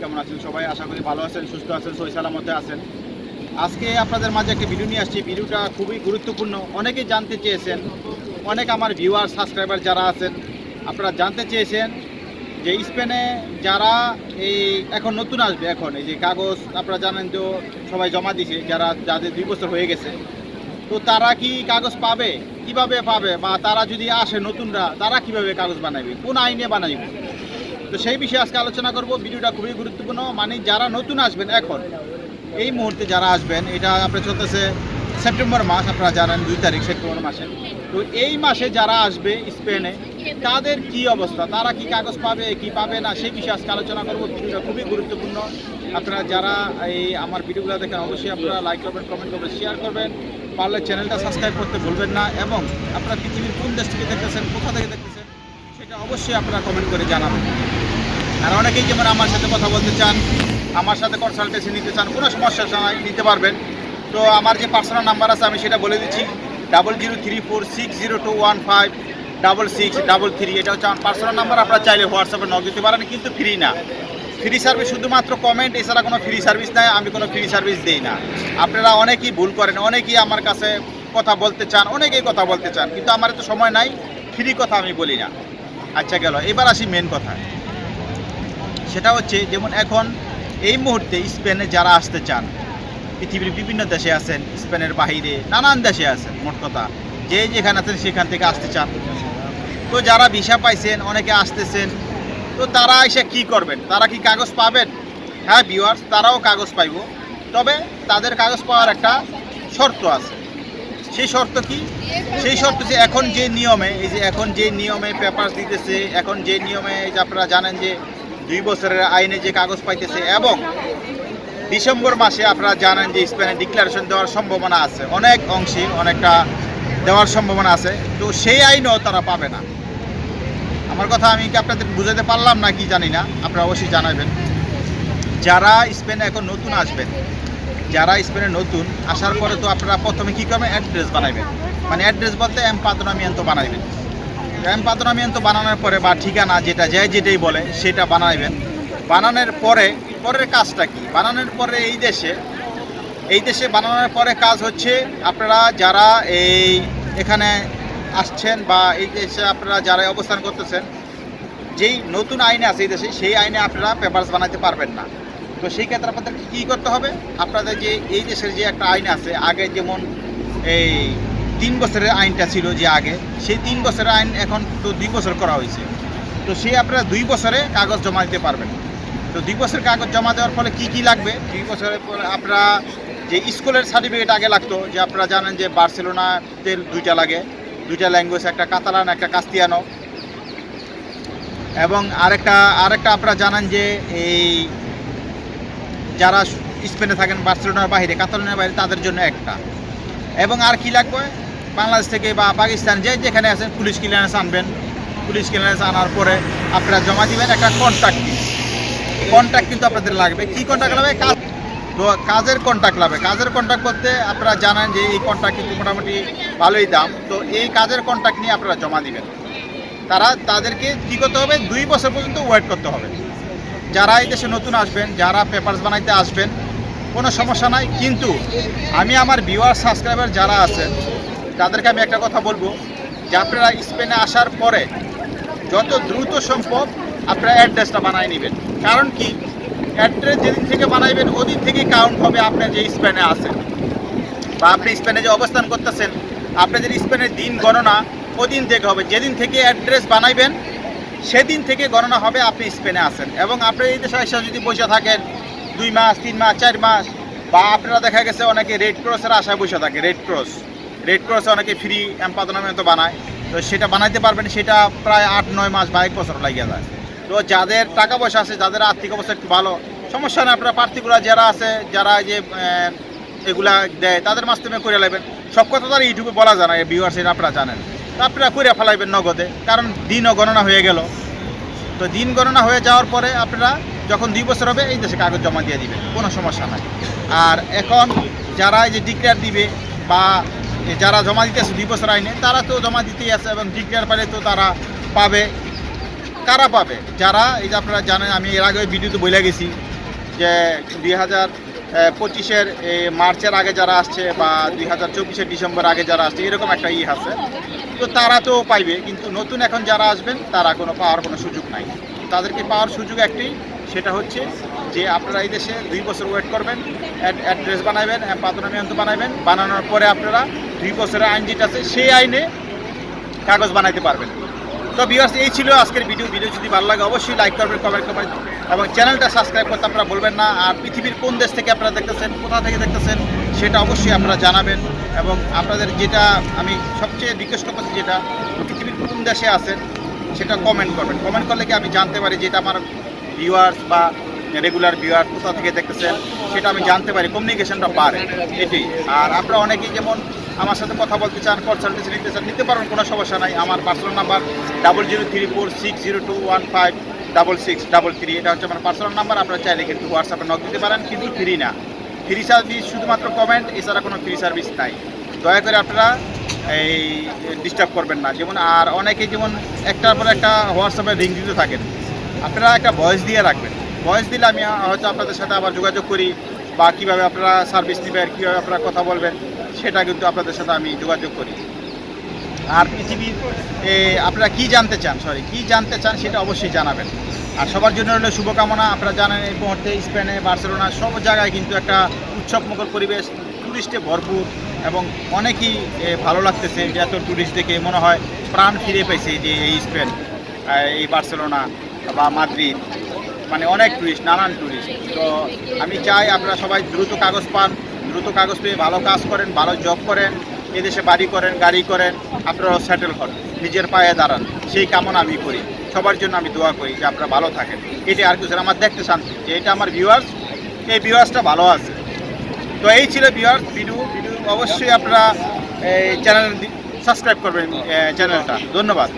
কেমন আছেন সবাই? আশা করি ভালো আছেন, সুস্থ আছেন সই সালামতে আছেন। আজকে আপনাদের মাঝে একটা ভিডিও নিয়ে আসছি। ভিডিওটা খুবই গুরুত্বপূর্ণ। অনেকেই জানতে চেয়েছেন, অনেক আমার ভিউয়ার সাবস্ক্রাইবার যারা আছেন, আপনারা জানতে চেয়েছেন যে স্পেনে যারা এই এখন নতুন আসবে, এখন এই যে কাগজ, আপনারা জানেন তো, সবাই জমা দিছে, যারা, যাদের দুই বছর হয়ে গেছে। তো তারা কি কাগজ পাবে? কীভাবে পাবে? বা তারা যদি আসে নতুনরা, তারা কীভাবে কাগজ বানাবে কোন আইনে বানাইবে? তো সেই বিষয়ে আজকে আলোচনা করব। ভিডিওটা খুবই গুরুত্বপূর্ণ। মানে যারা নতুন আসবেন, এখন এই মুহূর্তে যারা আসবেন, এটা আপনার চলতেছে সেপ্টেম্বর মাস, আপনারা জানেন দুই তারিখ, সেপ্টেম্বর মাসে। তো এই মাসে যারা আসবে স্পেনে, তাদের কি অবস্থা? তারা কি কাগজ পাবে, কি পাবে না, সেই বিষয়ে আজকে আলোচনা করব। ভিডিওটা খুবই গুরুত্বপূর্ণ। আপনারা যারা এই আমার ভিডিওগুলো দেখেন, অবশ্যই আপনারা লাইক করবেন কমেন্ট করবেন শেয়ার করবেন। পারলে চ্যানেলটা সাবস্ক্রাইব করতে ভুলবেন না। এবং আপনারা পৃথিবীর কোন দেশ থেকে দেখতেছেন, কোথা থেকে দেখতেছেন অবশ্যই আপনারা কমেন্ট করে জানাবেন। আর অনেকেই যেমন আমার সাথে কথা বলতে চান, আমার সাথে কনসালটেন্সি নিতে চান, কোনো সমস্যা নিতে পারবেন। তো আমার যে পার্সোনাল নাম্বার আছে, আমি সেটা বলে দিচ্ছি। Double zero three four six zero two one five double six double three এটা হচ্ছে আমার পার্সোনাল নাম্বার আপনারা চাইলে হোয়াটসঅ্যাপে নক দিতে পারেন, কিন্তু ফ্রি না। ফ্রি সার্ভিস শুধুমাত্র কমেন্ট এছাড়া কোনো ফ্রি সার্ভিস নাই, আমি কোনো ফ্রি সার্ভিস দিই না। আপনারা অনেকেই ভুল করেন, অনেকেই আমার কাছে কথা বলতে চান, অনেকেই কথা বলতে চান, কিন্তু আমার তো সময় নাই ফ্রি কথা আমি বলি না। আচ্ছা গেল। এবার আসি মেন কথা। সেটা হচ্ছে, যেমন এখন এই মুহূর্তে স্পেনে যারা আসতে চান, পৃথিবীর বিভিন্ন দেশে আছেন, স্পেনের বাহিরে নানান দেশে আছেন, মোট কথা, যে যেখানে আছেন সেখান থেকে আসতে চান। তো যারা ভিসা পাইছেন, অনেকে আসতেছেন, তো তারা এসে কি করবেন? তারা কি কাগজ পাবেন? হ্যাঁ ভিউয়ার্স তারাও কাগজ পাইব। তবে তাদের কাগজ পাওয়ার একটা শর্ত আছে। সেই শর্ত কি? সেই শর্ত যে এখন যে নিয়মে, এই যে এখন যে নিয়মে পেপার দিতেছে, এখন যে নিয়মে যে আপনারা জানেন যে দুই বছরের আইনে যে কাগজ পাইতেছে এবং ডিসেম্বর মাসে আপনারা জানেন যে স্পেনে ডিক্লারেশন দেওয়ার সম্ভাবনা আছে। অনেক অংশে অনেকটা দেওয়ার সম্ভাবনা আছে। তো সেই আইনও তারা পাবে না। আমার কথা আমি কি আপনাদের বুঝাতে পারলাম না কি জানি না। আপনারা অবশ্যই জানাবেন। যারা স্পেনে এখন নতুন আসবেন যারা স্পেনে নতুন, আসার পরে তো আপনারা প্রথমে কী করবেন? অ্যাড্রেস বানাবেন মানে অ্যাড্রেস বলতে এম পাতনামিয়ান্ত বানাইবেন। এম পাতনামিয়ান্ত বানানোর পরে বা ঠিকানা যেটা যে যেটাই বলে, সেটা বানাইবেন। বানানোর পরে, পরের কাজটা কি? বানানোর পরে এই দেশে এই দেশে বানানোর পরে কাজ হচ্ছে আপনারা যারা এই এখানে আসছেন বা এই দেশে আপনারা যারা অবস্থান করতেছেন, যেই নতুন আইনে আছে এই দেশে, সেই আইনে আপনারা পেপারস বানাতে পারবেন না। তো সেই ক্ষেত্রে আপনাদেরকে কী করতে হবে? আপনাদের যে এই দেশের যে একটা আইন আছে, আগে যেমন এই তিন বছরের আইনটা ছিল যে আগে, সেই তিন বছরের আইন এখন তো দুই বছর করা হয়েছে। তো সেই আপনারা দুই বছরে কাগজ জমা দিতে পারবেন। তো দুই বছর কাগজ জমা দেওয়ার ফলে কি কি লাগবে? দুই বছরের পরে আপনারা যে স্কুলের সার্টিফিকেট আগে লাগতো, যে আপনারা জানেন যে বার্সেলোনাতে দুইটা লাগে। দুইটা ল্যাঙ্গুয়েজ একটা কাতালান একটা কাস্তিয়ানো এবং আরেকটা আরেকটা আপনারা জানেন যে এই যারা স্পেনে থাকেন, বার্সেলোনার বাইরে কাতালোনার বাইরে, তাদের জন্য একটা। এবং আর কি লাগবে? বাংলাদেশ থেকে বা পাকিস্তান যে যেখানে আছেন, পুলিশ ক্লিয়ারেন্স আনবেন। পুলিশ ক্লিয়ারেন্স আনার পরে আপনারা জমা দিবেন একটা কন্ট্রাক্ট কন্ট্রাক্ট কিন্তু আপনাদের লাগবে। কি কন্ট্রাক্ট লাগবে? কাজ কাজের কন্ট্রাক্ট লাগবে। কাজের কন্ট্রাক্ট বলতে আপনারা জানেন যে এই কন্ট্রাক্ট কিন্তু মোটামুটি ভালোই দাম। তো এই কাজের কন্ট্রাক্ট নিয়ে আপনারা জমা দিবেন। তারা তাদেরকে কী করতে হবে? দুই বছর পর্যন্ত ওয়েট করতে হবে। যারা এই দেশে নতুন আসবেন, যারা পেপারস বানাইতে আসবেন, কোনো সমস্যা নাই। কিন্তু আমি আমার ভিউয়ার সাবস্ক্রাইবার যারা আছেন, তাদেরকে আমি একটা কথা বলব যে আপনারা স্পেনে আসার পরে যত দ্রুত সম্ভব আপনারা অ্যাড্রেসটা বানাই নেবেন। কারণ কি? অ্যাড্রেস যেদিন থেকে বানাইবেন, ওদিন থেকেই কাউন্ট হবে আপনি যে স্পেনে আছেন। বা আপনি স্পেনে যে অবস্থান করতেছেন আপনাদের স্পেনের দিন গণনা ওদিন থেকে হবে। যেদিন থেকে অ্যাড্রেস বানাইবেন সেদিন থেকে গণনা হবে আপনি স্পেনে আছেন। এবং আপনি এই দেশে এসে যদি বসে থাকেন, দুই মাস, তিন মাস, চার মাস, বা আপনারা দেখা গেছে অনেকে রেড ক্রসের আশায় বসে থাকে রেড ক্রস রেড ক্রসে অনেকে ফ্রি এম্পাদনামেন্ট বানায়। তো সেটা বানাইতে পারবেন, সেটা প্রায় আট, নয় মাস বা এক বছর লাগিয়ে যায়। তো যাদের টাকা পয়সা আছে, যাদের আর্থিক অবস্থা একটু ভালো, সমস্যা নেই আপনারা পার্টিকুলার যারা আছে, যারা যে এগুলা দেয়, তাদের মাধ্যমে করে নেবেন। সব কথা তো আর ইউটিউবে বলা যায় না ভিউয়ার্স আপনারা জানেন। আপনারা করে ফেলাইবেন নগদে, কারণ দিনও গণনা হয়ে গেল। তো দিন গণনা হয়ে যাওয়ার পরে আপনারা যখন দুই বছর হবে, এই দেশে কাগজ জমা দিয়ে দিবেন, কোনো সমস্যা নাই। আর এখন যারা এই যে ডিক্লেয়ার দিবে বা যারা জমা দিতে দিতেছে দুই বছর আইনে, তারা তো জমা দিতেই আছে এবং ডিক্লেয়ার পারে তো তারা পাবে। কারা পাবে? যারা, এই যে আপনারা জানেন, আমি এর আগে ভিডিওতে বলে গেছি যে দুই হাজার পঁচিশের মার্চের আগে যারা আসছে বা দুই হাজার চব্বিশের ডিসেম্বর আগে যারা আসছে, এরকম একটা ই আছে। তো তারা তো পাইবে, কিন্তু নতুন এখন যারা আসবেন, তারা কোনো পাওয়ার কোনো সুযোগ নাই। তাদেরকে পাওয়ার সুযোগ একটি সেটা হচ্ছে যে আপনারা এই দেশে দুই বছর ওয়েট করবেন অ্যাড্রেস বানাবেন পাতনামিয়ন্ত বানাবেন বানানোর পরে আপনারা দুই বছরের আইন যেটা আছে, সেই আইনে কাগজ বানাইতে পারবেন। তো ভিউয়ার্স এই ছিল আজকের ভিডিও ভিডিও যদি ভালো লাগে, অবশ্যই লাইক করবেন কমেন্ট করবেন। এবং চ্যানেলটা সাবস্ক্রাইব করতে আপনারা বলবেন না। আর পৃথিবীর কোন দেশ থেকে আপনারা দেখতেছেন, কোথা থেকে দেখতেছেন, সেটা অবশ্যই আপনারা জানাবেন। এবং আপনাদের যেটা আমি সবচেয়ে রিকোয়েস্ট করতেছি যেটা, পৃথিবীর কোন দেশে আছেন, সেটা কমেন্ট করবেন। কমেন্ট করলে কি আমি জানতে পারি যেটা আমার ভিউয়ার্স বা রেগুলার ভিউয়ার কোথা থেকে দেখতেছেন, সেটা আমি জানতে পারি। কমিউনিকেশনটা পারে এটি আর আপনারা অনেকেই যেমন আমার সাথে কথা বলতে চান কনসালটেন্সি নিতে চান, নিতে পারেন কোনো সমস্যা নাই। আমার personal number double zero three four six zero two one five double six double three এটা হচ্ছে আমার পার্সোনাল নাম্বার আপনারা চাইলে কিন্তু হোয়াটসঅ্যাপে নক দিতে পারেন, কিন্তু ফ্রি না। ফ্রি সার্ভিস শুধুমাত্র কমেন্ট এছাড়া কোনো ফ্রি সার্ভিস নাই। দয়া করে আপনারা এই ডিস্টার্ব করবেন না। যেমন আর অনেকে যেমন একটার পর একটা হোয়াটসঅ্যাপে রিং দিতে থাকেন, আপনারা একটা ভয়েস দিয়ে রাখবেন। ভয়েস দিলে আমি হয়তো আপনাদের সাথে আবার যোগাযোগ করি, বা কীভাবে আপনারা সার্ভিস নেবেন, কীভাবে আপনারা কথা বলবেন, সেটা কিন্তু আপনাদের সাথে আমি যোগাযোগ করি। আর পৃথিবীর আপনারা কি জানতে চান? সরি কি জানতে চান সেটা অবশ্যই জানাবেন। আর সবার জন্য হলো শুভকামনা। আপনারা জানেন, এই মুহূর্তে স্পেনে, বার্সেলোনা সব জায়গায় কিন্তু একটা উৎসবমুখর পরিবেশ টুরিস্টে ভরপুর এবং অনেকেই ভালো লাগতেছে যে এত টুরিস্ট দেখে মনে হয় প্রাণ ফিরে পেয়েছে যে, এই স্পেন এই বার্সেলোনা বা মাদ্রিদ। মানে অনেক টুরিস্ট নানান টুরিস্ট তো আমি চাই আপনারা সবাই দ্রুত কাগজ পান, দ্রুত কাগজ পেয়ে ভালো কাজ করেন, ভালো জব করেন। এদেশে বাড়ি করেন, গাড়ি করেন, আপনারাও সেটেল হন, নিজের পায়ে দাঁড়ান। সেই কামনা আমি করি। সবার জন্য আমি দোয়া করি যে আপনারা ভালো থাকেন। এটি আর কিছু আমার দেখতে শান্তি যে এটা আমার ভিউয়ার্স এই ভিউয়ার্সটা ভালো আছে। তো এই ছিল ভিউয়ার্স ভিডিও। ভিডিও অবশ্যই আপনারা, এই চ্যানেল সাবস্ক্রাইব করবেন চ্যানেলটা ধন্যবাদ।